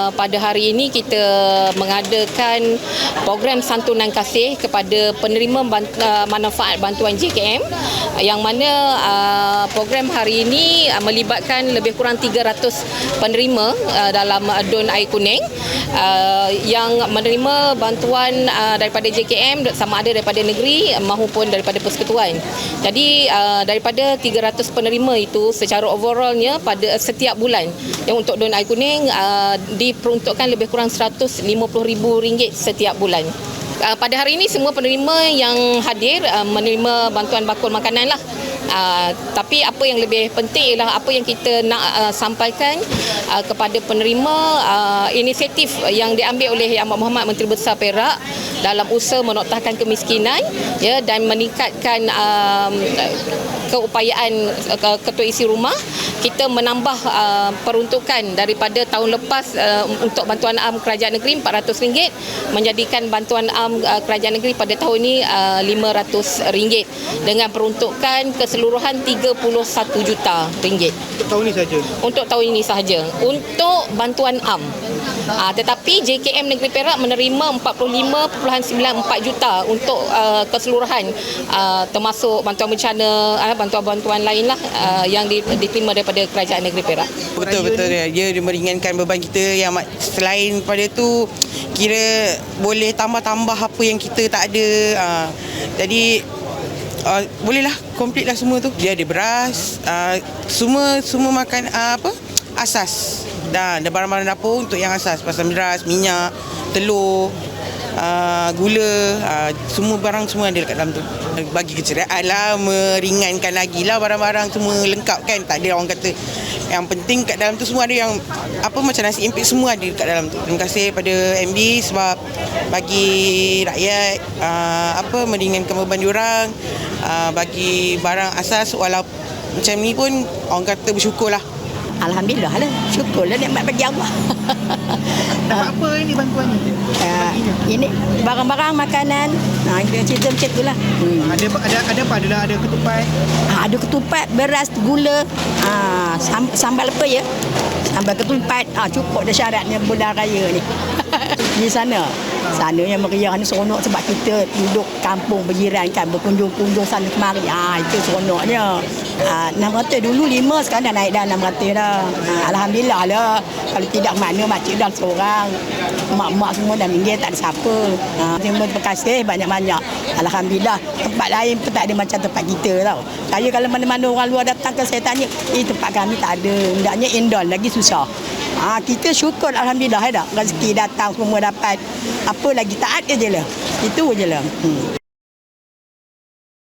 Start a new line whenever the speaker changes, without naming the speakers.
Uh, pada hari ini kita mengadakan program santunan kasih kepada penerima uh, manfaat bantuan JKM yang mana uh, program hari ini melibatkan lebih kurang 300 penerima dalam Don Air Kuning yang menerima bantuan daripada JKM sama ada daripada negeri maupun daripada persekutuan. Jadi daripada 300 penerima itu secara overallnya pada setiap bulan yang untuk Don Air Kuning uh, diperuntukkan lebih kurang RM150,000 setiap bulan. Uh, pada hari ini semua penerima yang hadir uh, menerima bantuan bakul makanan lah. Uh, tapi apa yang lebih penting ialah apa yang kita nak uh, sampaikan uh, kepada penerima uh, inisiatif yang diambil oleh Yang Amat Muhammad Menteri Besar Perak dalam usaha menoktahkan kemiskinan ya dan meningkatkan um, keupayaan uh, ketua isi rumah. Kita menambah uh, peruntukan daripada tahun lepas uh, untuk bantuan am kerajaan negeri RM400 menjadikan bantuan am uh, kerajaan negeri pada tahun ini uh, RM500 dengan peruntukan keseluruhan 31 juta ringgit
Untuk tahun ni saja.
untuk tahun ini sahaja untuk bantuan am. Uh, tetapi JKM Negeri Perak menerima 45.94 juta untuk uh, keseluruhan uh, termasuk bantuan bencana, uh, bantuan-bantuan lain lah uh, yang di, diterima daripada Kerajaan Negeri Perak.
Betul betul dia. Dia meringankan beban kita yang selain pada tu kira boleh tambah-tambah apa yang kita tak ada. Ha. Jadi uh, bolehlah complete lah semua tu. Dia ada beras, uh, semua semua makan uh, apa? Asas. Dan ada barang-barang dapur untuk yang asas. Pasal beras, minyak, telur, uh, gula, uh, semua barang semua ada dekat dalam tu. Bagi keceriaan lah, meringankan lagi lah barang-barang semua lengkap kan. Tak ada orang kata yang penting kat dalam tu semua ada yang apa macam nasi impit semua ada dekat dalam tu. Terima kasih pada MD sebab bagi rakyat uh, apa meringankan beban diorang uh, bagi barang asas walaupun macam ni pun orang kata bersyukurlah.
Alhamdulillah lah. Syukurlah nikmat bagi Allah.
Dapat apa ini bantuan ni?
Ah, ini barang-barang makanan. Ha, kita cerita macam itulah. Hmm.
Ada ada ada apa? Ada ada ketupat.
Ha, ada ketupat, beras, gula. Ha, sam, sambal apa ya? Sambal ketupat. Ha, cukup dah syaratnya bulan raya ni. Di sana. Sana yang meriah ni seronok sebab kita duduk kampung berjiran kan berkunjung-kunjung sana kemari. Ha, itu seronoknya. Ha, 600 dulu 5 sekarang dah naik dah 600 dah. Ha, Alhamdulillah lah. Kalau tidak mana makcik dah seorang. Mak-mak semua dah minggir tak ada siapa. Ha, terima kasih banyak-banyak. Alhamdulillah. Tempat lain pun tak ada macam tempat kita tau. Saya kalau mana-mana orang luar datang ke saya tanya, eh tempat kami tak ada. Hendaknya indol lagi susah. Ha, kita syukur Alhamdulillah ya tak. Rezeki datang semua dapat. Apa lagi taat je lah. Itu je lah. Hmm.